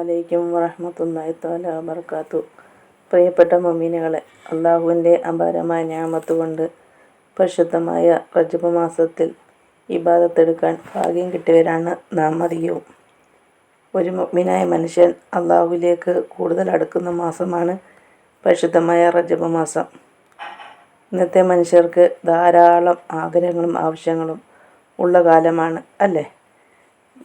അലൈക്കും വറഹമത്തല്ലാഹി തല വബർക്കാത്തു പ്രിയപ്പെട്ട മൊമീനുകളെ അള്ളാഹുവിന്റെ അപാരമായ ഞാമത്ത് കൊണ്ട് പരിശുദ്ധമായ റജബ് മാസത്തിൽ ഇബാദത്തെടുക്കാൻ ഭാഗ്യം കിട്ടിയവരാണ് നാം അധികവും. ഒരു മുഅ്മിനായ മനുഷ്യൻ അള്ളാഹുവിലേക്ക് കൂടുതൽ അടുക്കുന്ന മാസമാണ് പരിശുദ്ധമായ റജബ് മാസം. ഇന്നത്തെ മനുഷ്യർക്ക് ധാരാളം ആഗ്രഹങ്ങളും ആവശ്യങ്ങളും ഉള്ള കാലമാണ് അല്ലേ?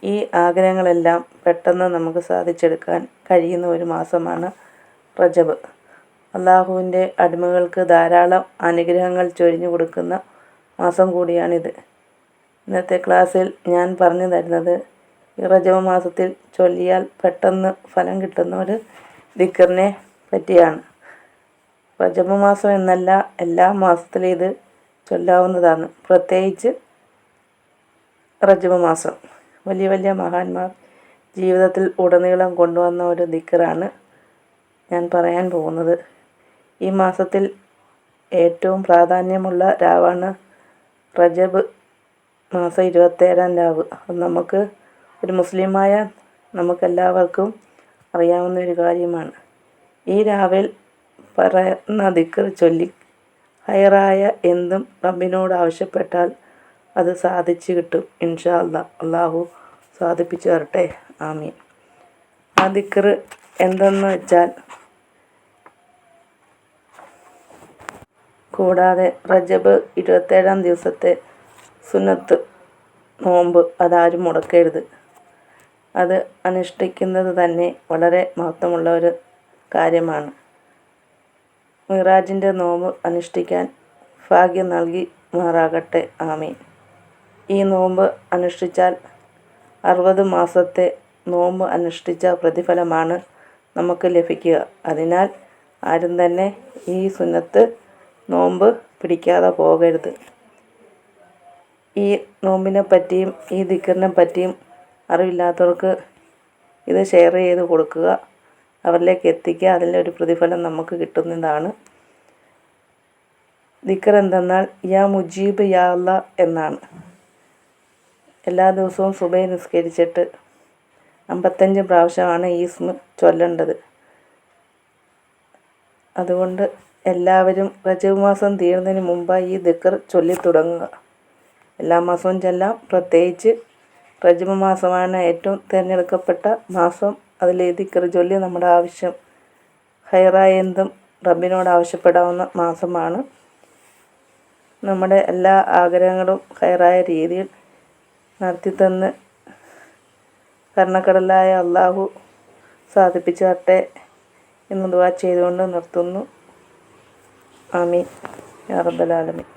ഈ ആഗ്രഹങ്ങളെല്ലാം പെട്ടെന്ന് നമുക്ക് സാധിച്ചെടുക്കാൻ കഴിയുന്ന ഒരു മാസമാണ് റജബ്. അള്ളാഹുവിന്റെ അടിമകൾക്ക് ധാരാളം അനുഗ്രഹങ്ങൾ ചൊരിഞ്ഞു കൊടുക്കുന്ന മാസം കൂടിയാണിത്. ഇന്നത്തെ ക്ലാസ്സിൽ ഞാൻ പറഞ്ഞു തരുന്നത് ഈ റജബ് മാസത്തിൽ ചൊല്ലിയാൽ പെട്ടെന്ന് ഫലം കിട്ടുന്ന ഒരു ദിക്കറിനെ പറ്റിയാണ്. റജബ് മാസം എന്നല്ല എല്ലാ മാസത്തിലും ഇത് ചൊല്ലാവുന്നതാണ്. പ്രത്യേകിച്ച് റജബ് മാസം. വലിയ വലിയ മഹാന്മാർ ജീവിതത്തിൽ ഉടനീളം കൊണ്ടുവന്ന ഒരു ദിക്കറാണ് ഞാൻ പറയാൻ പോകുന്നത്. ഈ മാസത്തിൽ ഏറ്റവും പ്രാധാന്യമുള്ള രാവാണ് റജബ് മാസം ഇരുപത്തേഴാം രാവ്. നമുക്ക് ഒരു മുസ്ലിമായ നമുക്കെല്ലാവർക്കും അറിയാവുന്ന ഒരു കാര്യമാണ്. ഈ രാവിൽ പറയുന്ന ദിക്കർ ചൊല്ലി ഹയറായ എന്തും റബ്ബിനോട് ആവശ്യപ്പെട്ടാൽ അത് സാധിച്ചു കിട്ടും. ഇൻഷാ അല്ലാ അള്ളാഹു സാധിപ്പിച്ചു തരട്ടെ ആമീൻ. ആ ദിക്കർ എന്തെന്ന് വെച്ചാൽ കൂടാതെ റജബ് ഇരുപത്തേഴാം ദിവസത്തെ സുന്നത്ത് നോമ്പ് അതാരും മുടക്കരുത്. അത് അനുഷ്ഠിക്കുന്നത് തന്നെ വളരെ മഹത്വമുള്ള ഒരു കാര്യമാണ്. മിറാജിന്റെ നോമ്പ് അനുഷ്ഠിക്കാൻ ഭാഗ്യം നൽകി മാറാകട്ടെ. ആമീൻ. ഈ നോമ്പ് അനുഷ്ഠിച്ചാൽ അറുപത് മാസത്തെ നോമ്പ് അനുഷ്ഠിച്ച പ്രതിഫലമാണ് നമുക്ക് ലഭിക്കുക. അതിനാൽ ആരും തന്നെ ഈ സുന്നത്ത് നോമ്പ് പിടിക്കാതെ പോകരുത്. ഈ നോമ്പിനെ പറ്റിയും ഈ ദിക്കറിനെ പറ്റിയും അറിവില്ലാത്തവർക്ക് ഇത് ഷെയർ ചെയ്ത് കൊടുക്കുക. അവരിലേക്ക് എത്തിക്കുക. അതിന്റെ ഒരു പ്രതിഫലം നമുക്ക് കിട്ടുന്നതാണ്. ദിക്കർ എന്തെന്നാൽ യാ മുജീബ് യാ അല്ല എന്നാണ്. എല്ലാ ദിവസവും സുബൈ നിസ്കരിച്ചിട്ട് അമ്പത്തഞ്ച് പ്രാവശ്യമാണ് ഈ സ്മ ചൊല്ലേണ്ടത്. അതുകൊണ്ട് എല്ലാവരും റജബ് മാസം തീർന്നതിന് മുമ്പായി ഈ ദിക്കർ ചൊല്ലി തുടങ്ങുക എല്ലാ മാസവും ചെല്ലാം പ്രത്യേകിച്ച് റജബ് മാസമാണ് ഏറ്റവും തിരഞ്ഞെടുക്കപ്പെട്ട മാസം. അതിൽ ഈ ദിക്കർ ചൊല്ലി നമ്മുടെ ആവശ്യം ഹൈറായ എന്തും റബ്ബിനോട് ആവശ്യപ്പെടാവുന്ന മാസമാണ്. നമ്മുടെ എല്ലാ ആഗ്രഹങ്ങളും ഹൈറായ രീതിയിൽ നടത്തിത്തന്ന് കർണക്കടലായ അള്ളാഹു സാധിപ്പിച്ചു തട്ടെ എന്ന് ദുവാ ചെയ്തുകൊണ്ട് നിർത്തുന്നു. ആമീൻ. ആലമീൻ.